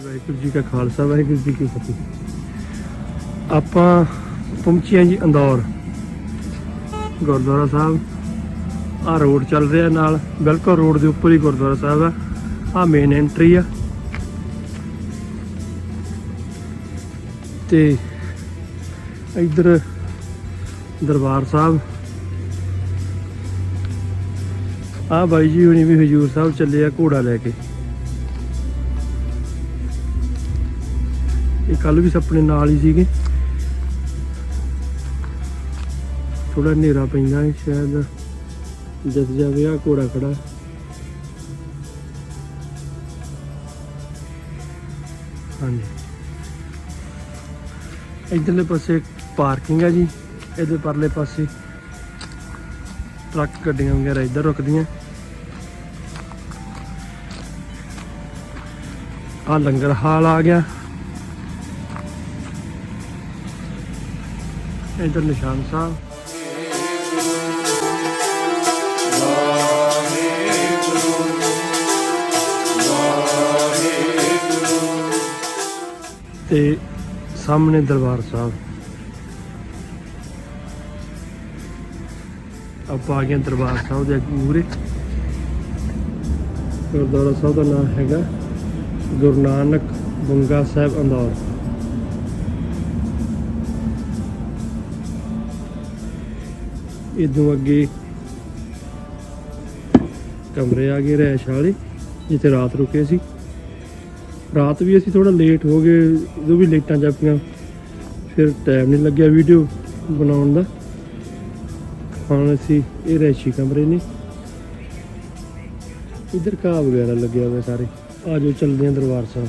ਵਾਹਿਗੁਰੂ ਜੀ ਕਾ ਖਾਲਸਾ, ਵਾਹਿਗੁਰੂ ਜੀ ਕੀ ਫਤਿਹ। ਆਪਾਂ ਪਹੁੰਚੇ ਹਾਂ ਜੀ ਅੰਦੌਰ। ਗੁਰਦੁਆਰਾ ਸਾਹਿਬ ਆ ਰੋਡ ਚੱਲ ਰਿਹਾ ਨਾਲ, ਬਿਲਕੁਲ ਰੋਡ ਦੇ ਉੱਪਰ ਹੀ ਗੁਰਦੁਆਰਾ ਸਾਹਿਬ ਆ। ਆ ਮੇਨ ਐਂਟਰੀ ਆ। ਤੇ ਇੱਧਰ ਦਰਬਾਰ ਸਾਹਿਬ। ਆ ਬਾਈ ਜੀ ਹੁਣੀ ਵੀ ਹਜੂਰ ਸਾਹਿਬ ਚੱਲੇ ਆ ਘੋੜਾ ਲੈ ਕੇ। ਇਹ ਕੱਲ ਵੀ ਆਪਣੇ ਨਾਲ ਹੀ ਸੀਗੇ। ਥੋੜਾ ਹਨੇਰਾ ਪੈਂਦਾ ਹੈ ਸ਼ਾਇਦ। ਜਦ ਜਾਵੇ ਆ ਘੋੜਾ ਖੜਾ ਹਾਂਜੀ। ਇਧਰਲੇ ਪਾਸੇ ਪਾਰਕਿੰਗ ਹੈ ਜੀ। ਇਹਦੇ ਪਰਲੇ ਪਾਸੇ ਟਰੱਕ ਗੱਡੀਆਂ ਵਗੈਰਾ ਇੱਧਰ ਰੁਕਦੀਆਂ। ਆ ਲੰਗਰ ਹਾਲ ਆ ਗਿਆ। ਇੱਧਰ ਨਿਸ਼ਾਨ ਸਾਹਿਬ। ਤੇ ਸਾਹਮਣੇ ਦਰਬਾਰ ਸਾਹਿਬ। ਆਪਾਂ ਆ ਗਏ ਦਰਬਾਰ ਸਾਹਿਬ ਦੇ ਮੂਰੇ ਗੁਰਦੁਆਰਾ ਸਾਹਿਬ ਦਾ ਨਾਮ ਹੈਗਾ ਗੁਰੂ ਨਾਨਕ ਬੰਗਾ ਸਾਹਿਬ ਅੰਦੌਰ। ਇਦੋਂ ਅੱਗੇ ਕਮਰੇ ਆ ਗਏ ਰਹਿਸ਼ ਵਾਲੇ, ਜਿੱਥੇ ਰਾਤ ਰੁਕੇ ਸੀ। ਰਾਤ ਵੀ ਅਸੀਂ ਥੋੜਾ ਲੇਟ ਹੋ ਗਏ, ਉਦੋਂ ਵੀ ਲੇਟਾਂ ਜਾਪੀਆਂ। ਫਿਰ ਟਾਈਮ ਨਹੀਂ ਲੱਗਿਆ ਵੀਡੀਓ ਬਣਾਉਣ ਦਾ। ਹੁਣ ਅਸੀਂ ਇਹ ਰੈਸ਼ੀ ਕਮਰੇ ਨੇ। ਇੱਧਰ ਘਾਹ ਵਗੈਰਾ ਲੱਗਿਆ ਹੋਇਆ ਸਾਰੇ। ਆ ਜਾਓ, ਚੱਲਦੇ ਹਾਂ ਦਰਬਾਰ ਸਾਹਿਬ।